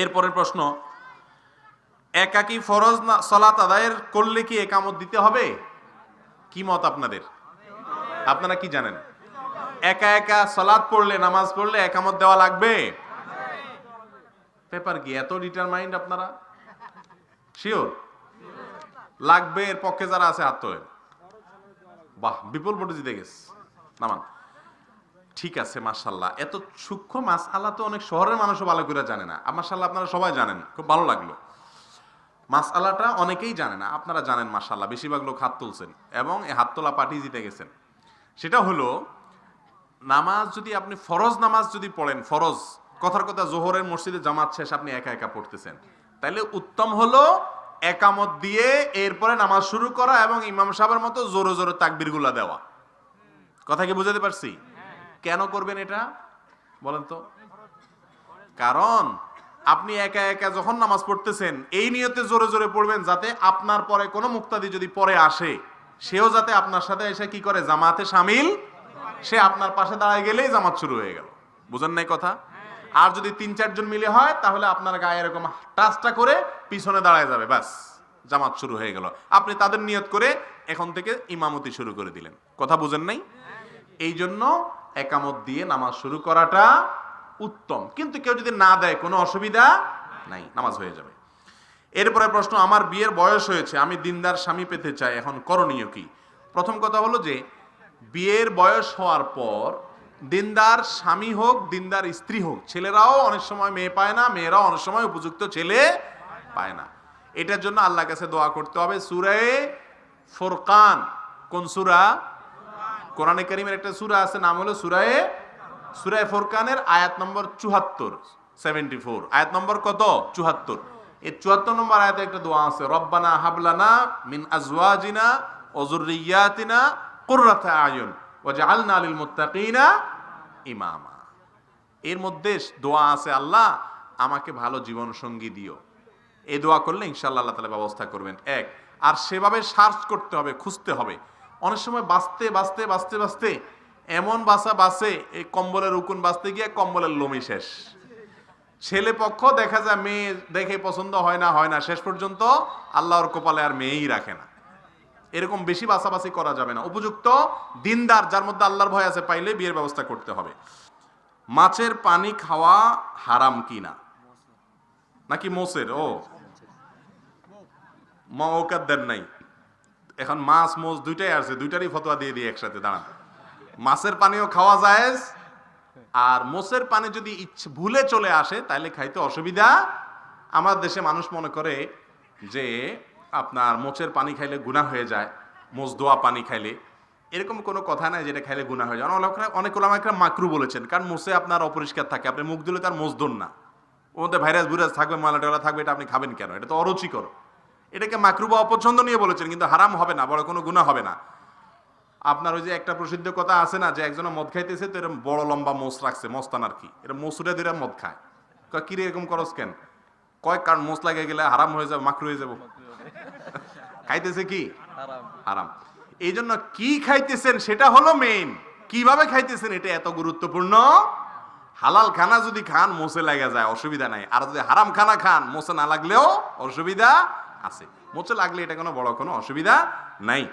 এরপরের প্রশ্ন একাকি ফরজ না সলাত আদায়ের করলে কি একামত দিতে হবে? কি মত আপনাদের? আপনারা কি জানেন? একা একা সলাদ পড়লে, নামাজ পড়লে একামত দেওয়া লাগবে? পেপার কি এত ডিটারমাইন্ড আপনারা? শিওর লাগবে এর পক্ষে যারা আছে, হাত বাহ, বিপুল ভোটে জিতে গেছে। নামান। ঠিক আছে মাশাল্লাহ এত সূক্ষ্ম মাস আল্লাহ তো অনেক শহরের মানুষও ভালো করে জানে না। আর মাশাল্লাহ আপনারা সবাই জানেন, খুব ভালো লাগল। মাস আলাটা অনেকেই জানে না, আপনারা জানেন মাশাল্লাহ বেশিরভাগ লোক হাত তুলছেন এবং এই হাত তোলা পার্টি জিতে গেছেন। সেটা হলো, নামাজ যদি আপনি ফরজ নামাজ যদি পড়েন, ফরজ, কথার কথা জোহরের মসজিদে জামাত শেষ, আপনি একা একা পড়তেছেন। তাহলে উত্তম হলো একামত দিয়ে এরপরে নামাজ শুরু করা এবং ইমাম সাহেবের মতো জোরে জোরে তাকবিরগুলা দেওয়া। কথা কি বুঝাতে পারছি? কেন করবেন এটা? বলেন তো। কারণ, আপনি একা একা যখন নামাজ পড়তেছেন, এই নিয়তে জোরে জোরে পড়বেন যাতে আপনার পরে কোনো মুক্তাদি যদি পরে আসে, সেও যাতে আপনার সাথে এসে কি করে, জামাতে সামিল? সে আপনার পাশে দাঁড়ায় গেলেই জামাত শুরু হয়ে গেল। বুঝেন নাই কথা? আর যদি তিন চারজন মিলে হয়, তাহলে আপনার গায়ে এরকম টাচটা করে পিছনে দাঁড়ায় যাবে, ব্যাস, জামাত শুরু হয়ে গেল। আপনি তাদের নিয়ত করে এখন থেকে ইমামতি শুরু করে দিলেন। কথা বুঝেন নাই? এই জন্য একামত দিয়ে নামাজ শুরু করাটা উত্তম। কিন্তু কেউ যদি না দেয়, কোনো অসুবিধা নাই, নামাজ হয়ে যাবে। এরপরে প্রশ্ন, আমার বিয়ের বয়স হয়েছে, আমি দিনদার স্বামী পেতে চাই, এখন করণীয় কি? প্রথম কথা হলো যে, বিয়ের বয়স হওয়ার পর দিনদার স্বামী হোক, দিনদার স্ত্রী হোক, ছেলেরাও অনেক সময় মেয়ে পায় না, মেয়েরাও অনেক সময় উপযুক্ত ছেলে পায় না। এটার জন্য আল্লাহর কাছে দোয়া করতে হবে। সুরায়ে ফোরকান কোন সুরা? কোরআনে কারিমের একটা সূরা আছে, নাম হলো সূরায়ে, সুরায় ফুরকানের আয়াত নম্বর 74 74 আয়াত নম্বর কত? 74 এই 74 নম্বর আয়াতে একটা দোয়া আছে, রব্বানা হাবলানা মিন আজওয়াজিনা ওয়া যুররিয়াতিনা কুররাতা আয়ুন ওয়াজআলনা লিল মুত্তাকিনা ইমামা। এর মধ্যে দোয়া আছে, আল্লাহ, আমাকে ভালো জীবন সঙ্গী দিও। এই দোয়া করলে ইনশাআল্লাহ আল্লাহ তালা ব্যবস্থা করবেন। এক, আর সেভাবে সার্চ করতে হবে, খুঁজতে হবে। অনেক সময় বাঁচতে বাঁচতে বাঁচতে বাঁচতে এমন বাসা বাসে এই কম্বলের উকুন বাঁচতে গিয়ে কম্বলের লমি শেষ। ছেলে পক্ষ দেখা যায় মেয়ে দেখে পছন্দ হয় না হয় না। শেষ পর্যন্ত আল্লাহর কপালে আর মেয়েই রাখে না। এরকম বেশি বাছাবাছি করা যাবে না। উপযুক্ত দিনদার যার মধ্যে আল্লাহর ভয় আছে, পাইলে বিয়ের ব্যবস্থা করতে হবে। মাছের পানি খাওয়া হারাম কিনা নাকি মোসের ও। মা দেন নাই। এখন মাছ মোষ দুইটাই আছে দুইটারই ফতোয়া দিয়ে দিই একসাথে, দাঁড়ান। মাছের পানিও খাওয়া যায় আর মোষের পানি যদি ইচ্ছে ভুলে চলে আসে তাহলে খাইতে অসুবিধা। আমার দেশে মানুষ মনে করে যে আপনার মোচের পানি খাইলে গুণা হয়ে যায় মোজ দোয়া পানি খাইলে। এরকম কোনো কথা নাই যেটা খাইলে গুণা হয়ে যায়। অনেক অনেক ওলামাকরা মাকরু বলেছেন, কারণ মোষে আপনার অপরিষ্কার থাকে, আপনি মুখ দিলে তার মোজ ধন না। ওর মধ্যে ভাইরাস ভুইরাস থাকবে, ময়লা টয়লা থাকবে, এটা আপনি খাবেন কেন? এটা তো অরুচিকর। এটাকে মাকরু বা অপছন্দ নিয়ে বলেছেন কিন্তু হারাম হবে না বড় কোনো গুণা হবে না। আপনার ওই যে একটা প্রসিদ্ধ কথা আছে না যে একজন মদ খাইতেছে তো এরকম বড় লম্বা মোষ রাখছে মস্তান আর কি। এটা মসুরে দিয়ে মদ খায়। কি এরকম করস কেন? কয় কারণ মোষ লাগে গেলে হারাম হয়ে যাবে মাকরু হয়ে যাব। খাইতেছে কি? হারাম। এই জন্য কি খাইতেছেন সেটা হলো মেইন কীভাবে খাইতেছেন এটা এত গুরুত্বপূর্ণ? হালাল খানা যদি খান মোসে লাগা যায় অসুবিধা নাই। আর যদি হারাম খানা খান মোসে না লাগলেও অসুবিধা আছে। মোচে লাগলে এটা কোনো বড় কোনো অসুবিধা নাই।